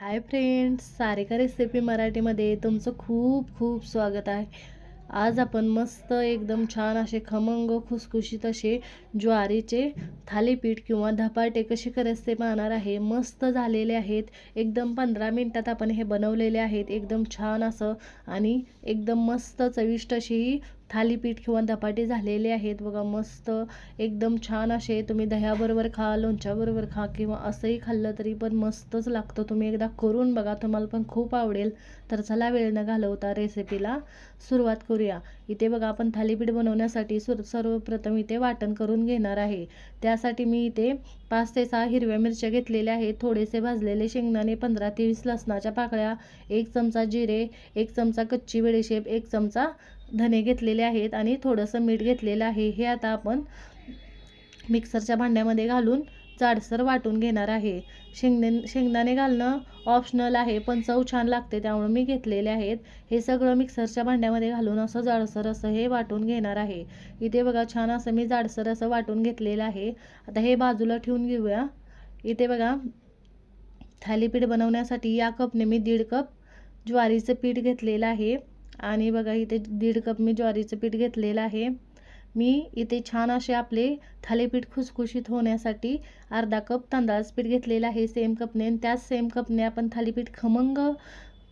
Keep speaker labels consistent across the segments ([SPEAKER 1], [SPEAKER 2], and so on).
[SPEAKER 1] Hi friends Sarika recipe मराठीमध्ये तुमचं खूप खूप स्वागत आहे. आज आपण मस्त एकदम छान असे खमंग खुसखुशीत असे ज्वारीचे थालीपीठ किंवा धपाटे कसे करायचे ते पाहणार आहे. मस्त झालेले आहेत. एकदम पंधरा मिनटात आपण हे बनवलेले आहेत. एकदम छान असं आणि एकदम मस्त चविष्ट अशी ही थालीपीठ किंवा धपाटे झालेले आहेत. बघा मस्त एकदम छान असे तुम्ही दह्याबरोबर खा लोणच्याबरोबर खा किंवा असंही खाल्लं तरी पण मस्तच लागतं. तुम्ही एकदा करून बघा तुम्हाला पण खूप आवडेल. तर चला वेळ न घालवता रेसिपीला सुरुवात करूया. इथे बघा आपण थालीपीठ बनवण्यासाठी सुर सर्वप्रथम इथे वाटण करून घेणार आहे. त्यासाठी मी इथे पाच ते सहा हिरव्या मिरच्या घेतलेल्या आहेत. थोडेसे भाजलेले शेंगदाणे पंधरा ते वीस लसणाच्या पाकळ्या एक चमचा जिरे एक चमचा कच्ची बडीशेप एक चमचा धने घेतलेले आहेत आणि थोडंसं मीठ घेतलेलं आहे. हे आता आपण मिक्सरच्या भांड्यामध्ये घालून जाडसर वाटून घेणार आहे. शेंगदाणे शेंगदाणे घालणं ऑप्शनल आहे पण चव छान लागते त्यामुळे मी घेतलेले आहेत. हे सगळं मिक्सरच्या भांड्यामध्ये घालून असं जाडसर असं हे वाटून घेणार आहे. इथे बघा छान असं मी जाडसर असं वाटून घेतलेलं आहे. आता हे बाजूला ठेवून घेऊया. इथे बघा थालीपीठ बनवण्यासाठी या कपने मी दीड कप ज्वारीचं पीठ घेतलेलं आहे. आणि बघा इथे दीड कप मी ज्वारीचं पीठ घेतलेलं आहे. मी इथे छान असे आपले थालीपीठ खुसखुशीत होण्यासाठी अर्धा कप तांदळाचं पीठ घेतलेलं आहे सेम कपने आणि त्याच सेम कपने आपण थालीपीठ खमंग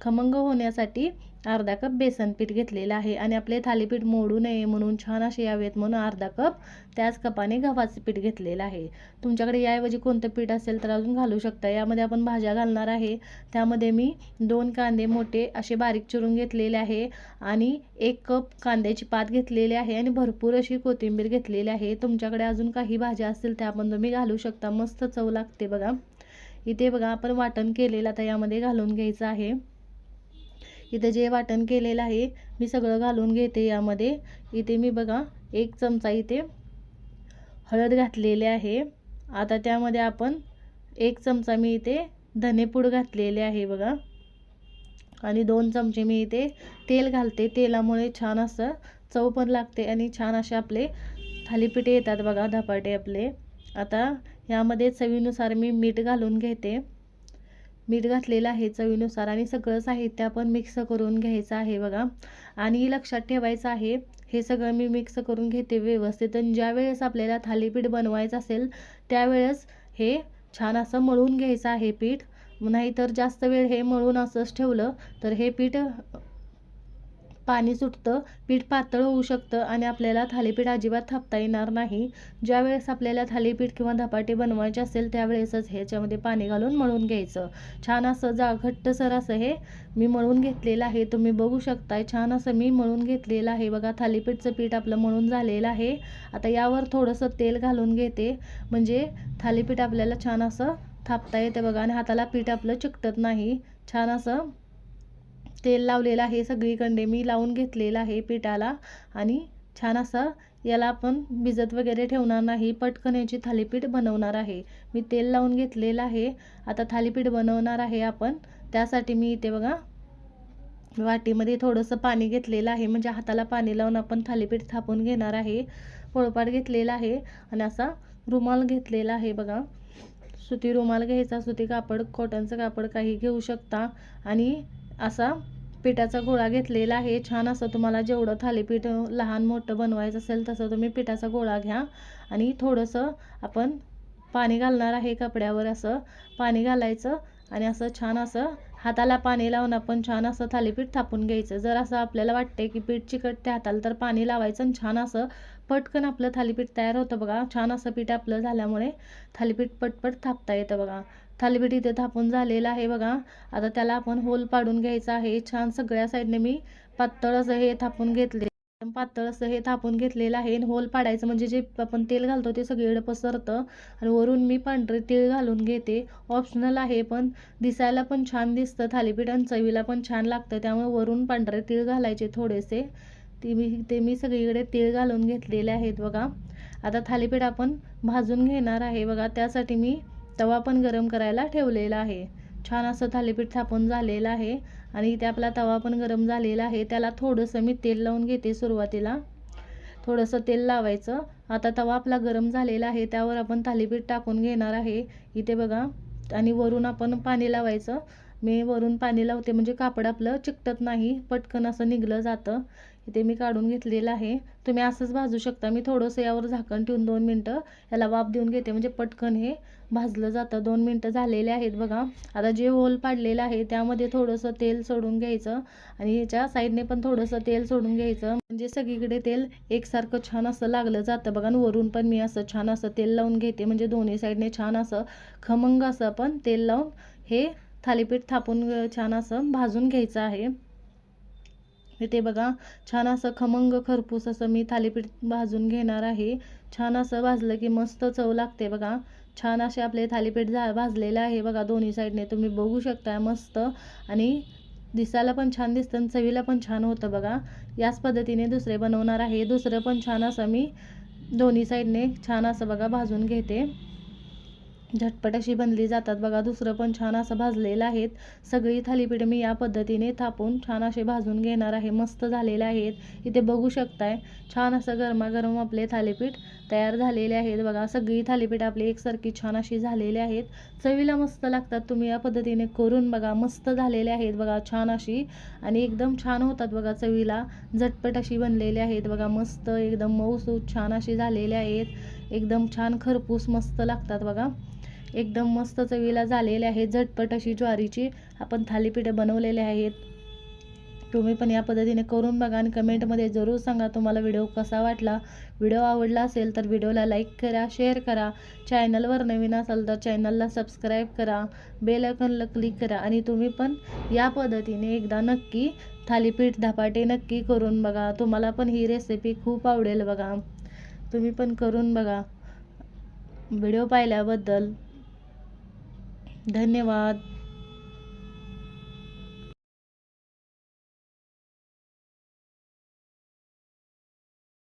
[SPEAKER 1] खमंग होण्यासाठी अर्धा कप बेसन पीठ घेतलेलं आहे आणि आपले थालीपीठ मोडू नये म्हणून छान असे यावेत म्हणून अर्धा कप त्याच कपाने गव्हाचं पीठ घेतलेलं आहे. तुमच्याकडे याऐवजी कोणतं पीठ असेल तर अजून घालू शकता. यामध्ये आपण भाज्या घालणार आहे. त्यामध्ये मी दोन कांदे मोठे असे बारीक चिरून घेतलेले आहे आणि एक कप कांद्याची पात घेतलेली आहे आणि भरपूर अशी कोथिंबीर घेतलेली आहे. तुमच्याकडे अजून काही भाज्या असतील त्या पण तुम्ही घालू शकता. मस्त चव लागते बघा. इथे बघा आपण वाटण केलेलं आता यामध्ये घालून घ्यायचं आहे. इथे जे वाटण केलेलं आहे मी सगळं घालून घेते यामध्ये. इथे मी बघा एक चमचा इथे हळद घातलेले आहे. आता त्यामध्ये आपण एक चमचा मी इथे धनेपूड घातलेले आहे बघा. आणि दोन चमचे मी इथे तेल घालते. तेलामुळे छान असं चव पण लागते आणि छान असे आपले थालीपीठे येतात बघा धपाटे आपले. आता यामध्ये चवीनुसार मी मीठ घालून घेते. मीठ घातलेलं आहे चवीनुसार आणि सगळं साहित्य आपण मिक्स करून घ्यायचं आहे बघा. आणि लक्षात ठेवायचं आहे हे सगळं मी मिक्स करून घेते व्यवस्थित. आणि ज्या वेळेस आपल्याला थालीपीठ बनवायचं असेल त्यावेळेस हे छान असं मळून घ्यायचं आहे पीठ. नाहीतर जास्त वेळ हे मळून असंच ठेवलं तर हे पीठ पाणी सुटतं पीठ पातळ होऊ शकतं आणि आपल्याला थालीपीठ अजिबात थापता येणार नाही. ज्या वेळेस आपल्याला थालीपीठ किंवा धपाटे बनवायचे असेल त्यावेळेसच ह्याच्यामध्ये पाणी घालून मळून घ्यायचं. छान असं जा घट्टसर असं हे मी मळून घेतलेलं आहे. तुम्ही बघू शकताय छान असं मी मळून घेतलेलं आहे. बघा थालीपीठचं पीठ आपलं मळून झालेलं आहे. आता यावर थोडंसं तेल घालून घेते. म्हणजे थालीपीठ आपल्याला छान असं थापता येते बघा आणि हाताला पीठ आपलं चिकटत नाही. छान असं तेल लावलेलं आहे सगळीकडे. मी लावून घेतलेलं आहे पिठाला आणि छान असं याला आपण भिजत वगैरे ठेवणार नाही. पटकन याची थालीपीठ बनवणार आहे. मी तेल लावून घेतलेलं आहे. आता थालीपीठ बनवणार आहे आपण. त्यासाठी मी इथे बघा वाटीमध्ये थोडंसं पाणी घेतलेलं आहे. म्हणजे हाताला पाणी लावून आपण थालीपीठ थापून घेणार आहे. पोळपाट घेतलेला आहे आणि असा रुमाल घेतलेला आहे बघा. सुती रुमाल घ्यायचा सुती कापड कॉटनचं कापड काही घेऊ शकता. आणि असा पिठाचा गोळा घेतलेला आहे. छान असं तुम्हाला जेवढं थालीपीठ लहान मोठं बनवायचं असेल तसं तुम्ही पिठाचा गोळा घ्या. आणि थोडंसं आपण पाणी घालणार आहे कपड्यावर असं. पाणी घालायचं आणि असं छान असं हाताला पाणी लावून आपण छान असं थालीपीठ थापून घ्यायचं. जर असं आपल्याला वाटते की पीठ चिकटते हाताला तर पाणी लावायचं आणि छान असं पटकन आपलं थालीपीठ तयार होतं बघा. छान असं पीठ आपलं झाल्यामुळे थालीपीठ पटपट थापता येतं बघा. थालीपीठ इथे थापून झालेलं आहे बघा. आता त्याला आपण होल पाडून घ्यायचा आहे. छान सगळ्या साईडने मी पातळ असं हे थापून घेतले. पातळ असं हे थापून घेतलेलं आहे. होल पाडायचं म्हणजे जे आपण तेल घालतो ते सगळीकडे पसरतं. आणि वरून मी पांढरे तीळ घालून घेते. ऑप्शनल आहे पण दिसायला पण छान दिसतं. थालीपीठ आणि चवीला पण छान लागतं. त्यामुळे वरून पांढरे तीळ घालायचे थोडेसे. ते मी ते मी सगळीकडे तीळ घालून घेतलेले आहेत बघा. आता थालीपीठ आपण भाजून घेणार आहे बघा. त्यासाठी मी तवा पण गरम करायला ठेवलेला आहे. छान असं थालीपीठ थापून झालेलं आहे आणि इथे आपला तवा पण गरम झालेला आहे. त्याला थोडंसं मी तेल लावून घेते सुरुवातीला. थोडंसं तेल लावायचं. आता तवा आपला गरम झालेला आहे. त्यावर आपण थालीपीठ टाकून घेणार आहे. इथे बघा. आणि वरून आपण पाणी लावायचं. मी वरून पाणी लावते म्हणजे कापड आपलं चिकटत नाही पटकन असं निघलं जातं. इथे मी काढून घेतलेलं आहे. तुम्ही असंच भाजू शकता. मी थोडंसं यावर झाकण ठेवून दोन मिनटं याला वाफ देऊन घेते. म्हणजे पटकन हे भाजलं जातं. दोन मिनटं झालेले आहेत बघा. आता जे होल पाडलेलं आहे त्यामध्ये थोडंसं तेल सोडून घ्यायचं आणि ह्याच्या साईडने पण थोडंसं तेल सोडून घ्यायचं. म्हणजे सगळीकडे तेल एकसारखं छान असं लागलं जातं बघा. आणि वरून पण मी असं छान असं तेल लावून घेते. म्हणजे दोन्ही साईडने छान असं खमंग असं पण तेल लावून हे थालीपीठ थापून छान असं भाजून घ्यायचं आहे. ते बघा छान असं खमंग खरपूस असं मी थालीपीठ भाजून घेणार आहे. छान असं भाजलं की मस्त चव लागते बघा. छान असे आपले थालीपीठ झा भाजलेलं आहे बघा दोन्ही साईडने. तुम्ही बघू शकता मस्त. आणि दिसायला पण छान दिसतं आणि चवीला पण छान होतं बघा. याच पद्धतीने दुसरे बनवणार आहे. दुसरं पण छान असं मी दोन्ही साईडने छान असं बघा भाजून घेते. झटपट अशी बनली जातात. बघा दुसरं पण छान असं भाजलेलं आहेत. सगळी थालीपीठ मी या पद्धतीने थापून छान असे भाजून घेणार आहे. मस्त झालेले आहेत. इथे बघू शकताय छान असं गरमागरम आपले थालीपीठ तयार झालेले आहेत. बघा सगळी थालीपीठ आपली एकसारखी छान अशी झालेली आहेत. चवीला मस्त लागतात. तुम्ही या पद्धतीने करून बघा मस्त झालेले आहेत. बघा छान अशी आणि एकदम छान होतात बघा चवीला. झटपट अशी बनलेली आहेत. बघा मस्त एकदम मऊसूत छान अशी झालेली आहेत. एकदम छान खरपूस मस्त लागतात बघा. एकदम मस्त चवीला झालेले आहेत. झटपट अशी ज्वारीची आपण थालीपीठं बनवलेले आहेत. तुम्ही पण या पद्धतीने करून बघा आणि कमेंटमध्ये जरूर सांगा तुम्हाला व्हिडिओ कसा वाटला. व्हिडिओ आवडला असेल तर व्हिडिओला लाईक करा शेअर करा. चॅनलवर नवीन असाल तर चॅनलला सबस्क्राईब करा. बेल आयकॉनला क्लिक करा आणि तुम्ही पण या पद्धतीने एकदा नक्की थालीपीठ धपाटे नक्की करून बघा. तुम्हाला पण ही रेसिपी खूप आवडेल बघा. तुम्ही पण करून बघा. व्हिडिओ पाहिल्याबद्दल धन्यवाद.